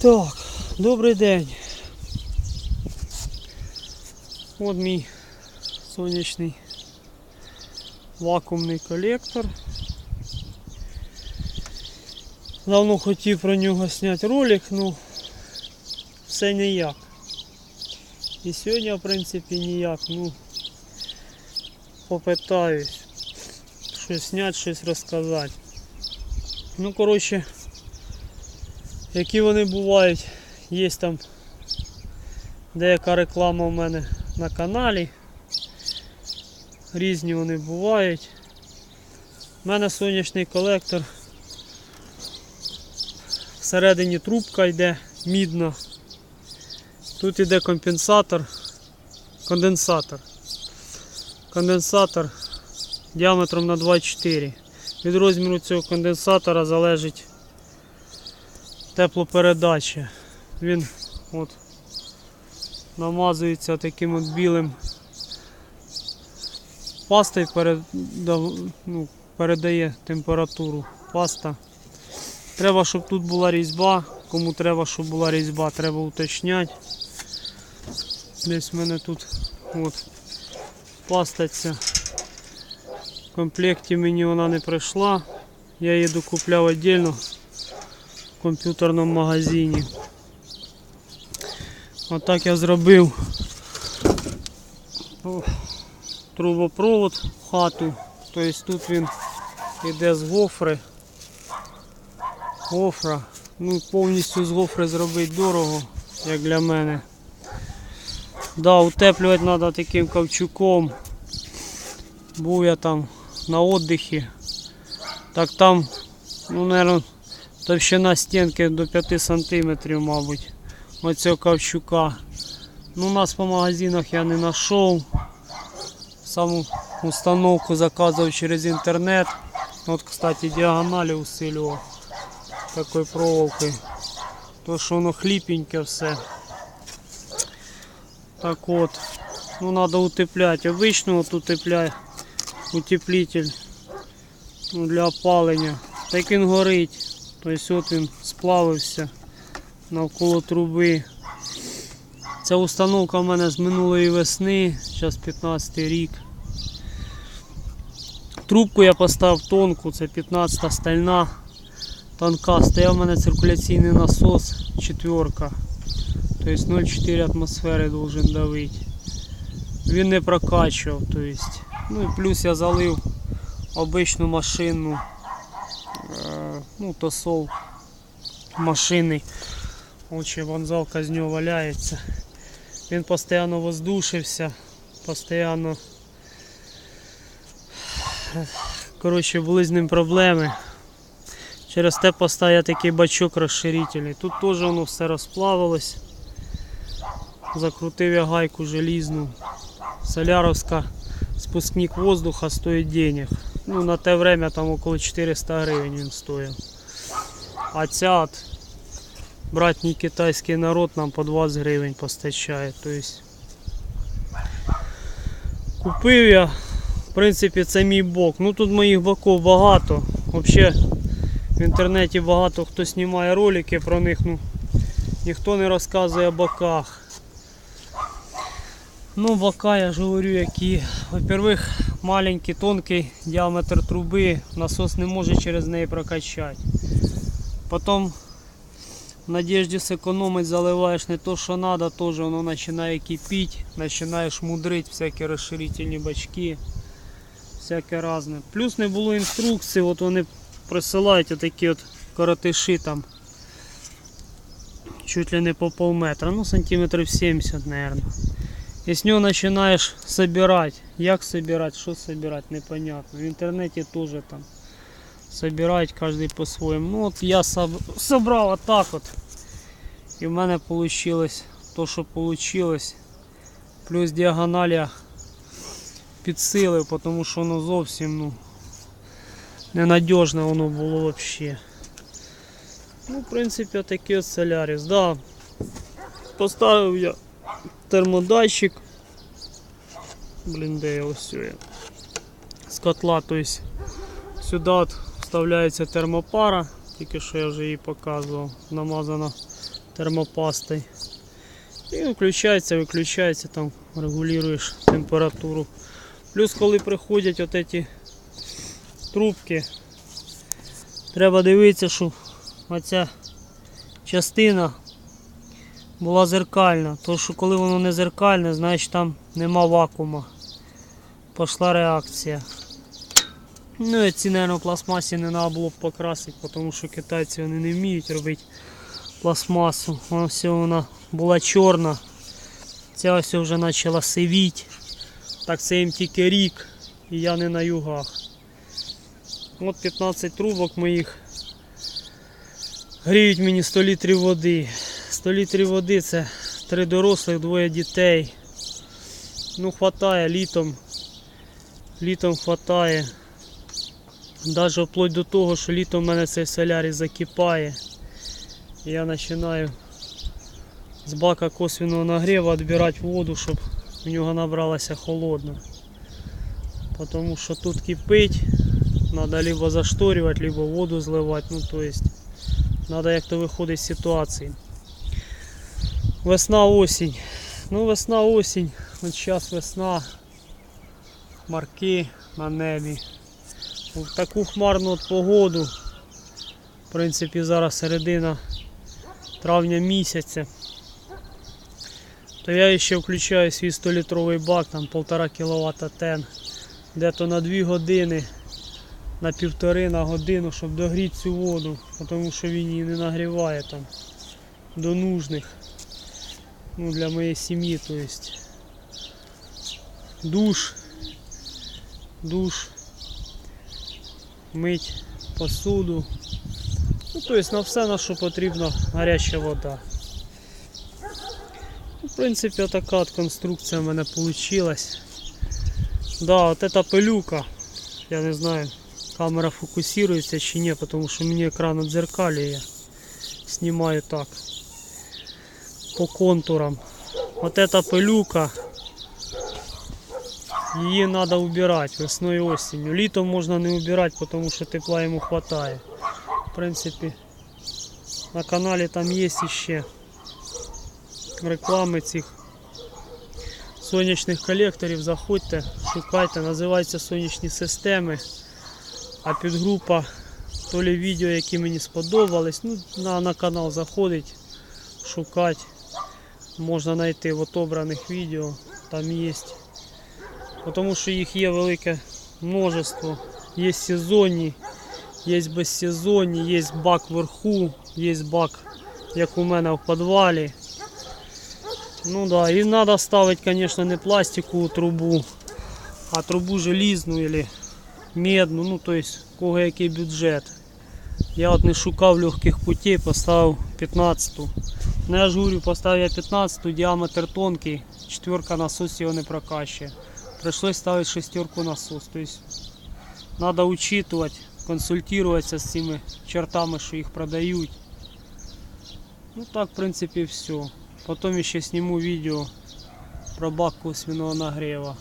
Так, добрий день. От мій сонячний вакуумний колектор. Давно хотів про нього зняти ролик, ну все ніяк. І сьогодні, в принципі, ніяк, ну попитаюсь щось зняти, щось розказати. Ну, коротше, які вони бувають, є там деяка реклама у мене на каналі. Різні вони бувають. У мене сонячний колектор. Всередині трубка йде мідна. Тут йде компенсатор, конденсатор. Конденсатор діаметром на 2,4. Від розміру цього конденсатора залежить теплопередача. Він от намазується таким от білим пастою переда- ну, передає температуру. Паста. Треба, щоб тут була різьба. Кому треба, щоб була різьба, треба уточняти. Десь в мене тут от ця. В комплекті мені вона не прийшла. Я її докупляв віддільно комп'ютерному магазині. Отак я зробив трубопровод в хату. Тобто тут він йде з гофри. Гофра. Ну, повністю з гофри зробити дорого, як для мене. Да, утеплювати треба таким ковчуком. Був я там на віддихі. Так там, ну, мабуть, товщина стінки до 5 см, мабуть, оцього ковчука. Ну, у нас по магазинах я не знайшов. Саму установку заказував через інтернет. От, кстати, діагоналі усилював такою проволокою. То, що воно хліпеньке все. Так от, ну треба утепляти. Обично от утепляй утеплитель ну, для опалення. Так він горить. Тобто от він сплавився навколо труби. Ця установка в мене з минулої весни, зараз 15 рік. Трубку я поставив тонку, це 15 стальна, тонка. Стояв у мене циркуляційний насос, четверка. Тобто 0,4 атмосфери должен давити. Він не прокачував. Тобто. Ну і плюс я залив обичну машину, е, ну, тосол машини. Очі ванзалка з валяється. Він постійно воздушився, постійно. Коротше, були з ним проблеми. Через те поставив такий бачок розширительний. Тут теж воно все розплавилось. Закрутив я гайку желізну. Соляровська спускник воздуха стоїть денег. Ну, на те время там около 400 гривень він стоїв. А ця от братній китайський народ нам по 20 гривень постачає. Тобто купив я, в принципі, це мій бок. Ну тут моїх боків багато. Взагалі в інтернеті багато хто знімає ролики про них, ну ніхто не розказує о боках. Ну, бока, я ж говорю, які. Во-первых, маленький, тонкий діаметр труби, насос не може через неї прокачати. Потім в надежді зекономити заливаєш не то, що треба, теж воно починає кипіти, починаєш мудрити всякі розширительні бачки, всяке різне. Плюс не було інструкції, от вони присилають отакі от коротиші там. Чуть ли не по полметра, ну сантиметрів 70, мабуть. І з нього починаєш собирати. Як собирати, що собирати, непонятно. В інтернеті теж там собирають кожен по-своєму. Ну от я собрав отак от. І в мене вийшло то, що вийшло. Плюс діагональ я підсилив, тому що воно зовсім ну, ненадіжне воно було взагалі. Ну, в принципі, такий от соляріс. Да. Поставив я термодатчик. Блін, де я ось я. З котла, то есть сюди вставляється термопара, тільки що я вже її показував, намазана термопастой. І включається, виключається, там регулюєш температуру. Плюс, коли приходять от ці трубки, треба дивитися, щоб оця частина була зеркальна. Тому що коли воно не зеркальне, значить там нема вакуума. Пішла реакція. Ну і ці, мабуть, пластмасі не треба було покрасити, тому що китайці вони не вміють робити пластмасу. Вона все вона була чорна. Ця ось вже почала сивіти. Так це їм тільки рік і я не на югах. От 15 трубок моїх гріють мені 100 літрів води. 100 літрів води це три дорослих, двоє дітей. Ну, хватає літом. Літом хватає. Навіть вплоть до того, що літом в мене цей солярій закипає. Я починаю з бака косвенного нагріву відбирати воду, щоб в нього набралася холодна. Тому що тут кипить, треба либо зашторювати, либо воду зливати. Ну, то есть, треба як то виходить з ситуації. Весна осінь. Ну, весна осінь. От зараз весна. Марки на небі. В таку хмарну погоду. В принципі, зараз середина травня місяця. То я ще включаю свій 100-літровий бак, там 1,5 кВт тен. Де-то на 2 години, на півтори на годину, щоб догріти цю воду, тому що він її не нагріває там до нужних. Ну, для моєї сім'ї, то есть. Душ, душ, мить посуду. Ну, то есть на все, на що потрібна гаряча вода. Ну, В принципі, така от конструкція в мене вийшла. Да, от эта пилюка, я не знаю, камера фокусується чи ні, тому що мені екран відзеркалює. Знімаю так. По контурам. Вот эта пилюка. Її треба убирати весною і осінню. Літом можна не убирати, тому що тепла йому вистачає. В принципі, на каналі там є ще реклами цих сонячних колекторів. Заходьте, шукайте, називаються сонячні системи. А підгрупа то лі відео, які мені сподобались. Ну, на, на канал заходить, шукати. Можна знайти в отобраних відео, там є. Тому що їх є велике множество. Є сезонні, є безсезонні, є бак вверху, є бак, як у мене в підвалі. Ну да, і треба ставити, звісно, не пластикову трубу, а трубу желізну или медну, ну то есть, кого який бюджет. Я от не шукав легких путей, поставив 15-ту. Ну я ж говорю, поставив я 15-ту, діаметр тонкий, четверка насос його не прокачує. Пришлось ставити шестерку насос. То есть, надо учитывать, консультироваться з цими чертами, що їх продають. Ну так, в принципі, все. Потім ще сниму відео про бак косвенного нагріва.